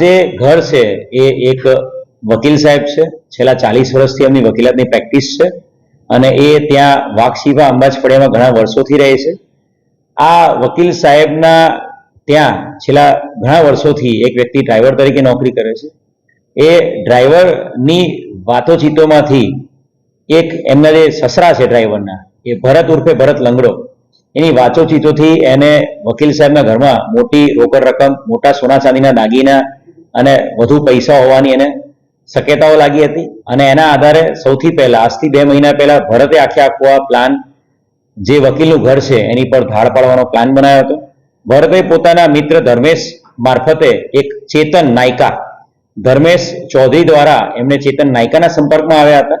જે ઘર છે, એ એક વકીલ સાહેબ છે. છેલ્લા ચાલીસ વર્ષથી એમની વકીલાતની પ્રેક્ટિસ છે અને એ ત્યાં વાઘશીવા અંબાજફળિયામાં ઘણા વર્ષોથી રહે છે. આ વકીલ સાહેબના ત્યાં છેલ્લા ઘણા વર્ષોથી એક વ્યક્તિ ડ્રાઈવર તરીકે નોકરી કરે છે. એ ડ્રાઈવરની વાતોચીતોમાંથી એક એમના જે સસરા છે ડ્રાઈવરના, એ ભરત ઉર્ફે ભરત લંગડો એની વાંચો ચીચોથી એને વકીલ સાહેબના ઘરમાં મોટી રોકડ રકમ, મોટા સોના ચાંદીના દાગીના અને વધુ પૈસા હોવાની એને શક્યતાઓ લાગી હતી. અને એના આધારે સૌથી પહેલા, આજથી બે મહિના પહેલા ભરતે આખે આખો આ પ્લાન જે વકીલનું ઘર છે, એની પર ધાડ પાડવાનો પ્લાન બનાવ્યો હતો. ભરતે પોતાના મિત્ર ધર્મેશ મારફતે એક ચેતન નાયકા, ધર્મેશ ચૌધરી દ્વારા એમને ચેતન નાયકાના સંપર્કમાં આવ્યા હતા.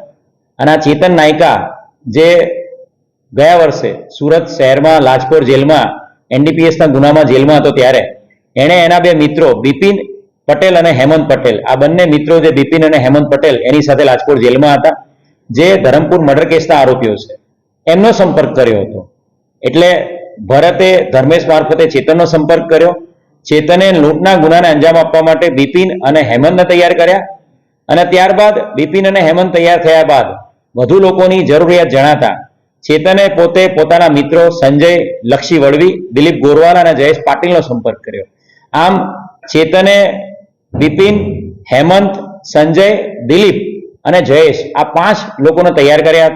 અને આ ચેતન નાયકા જે ગયા વર્ષે સુરત શહેરમાં, લાજપોર જેલમાં, એનડીપીએસના ગુનામાં જેલમાં હતો ત્યારે. એણે એના બે મિત્રો, બિપિન પટેલ અને હેમંત પટેલ, આ બંને મિત્રો જે બિપિન અને હેમંત પટેલ, એની સાથે લાજપોર જેલમાં હતા, જે ધરમપુર મર્ડર કેસના આરોપીઓ છે. એમનો સંપર્ક કર્યો હતો. એટલે ભરતે ધર્મેશ મારફતે ચેતનનો સંપર્ક કર્યો. ચેતને લૂંટના ગુનાને અંજામ આપવા માટે બિપિન અને હેમંતને તૈયાર કર્યા. અને ત્યારબાદ બિપિન અને હેમંત તૈયાર થયા બાદ વધુ લોકોની જરૂરિયાત જણાતા ચેતને પોતે પોતાના મિત્રો સંજય, લક્ષી વળવી, દિલીપ ગોરવાલા અને જયેશ પાટીલનો સંપર્ક કર્યો. આમ ચેતને, બિપિન, હેમંત, સંજય, દિલીપ અને જયેશ આ પાંચ લોકોને તૈયાર કર્યા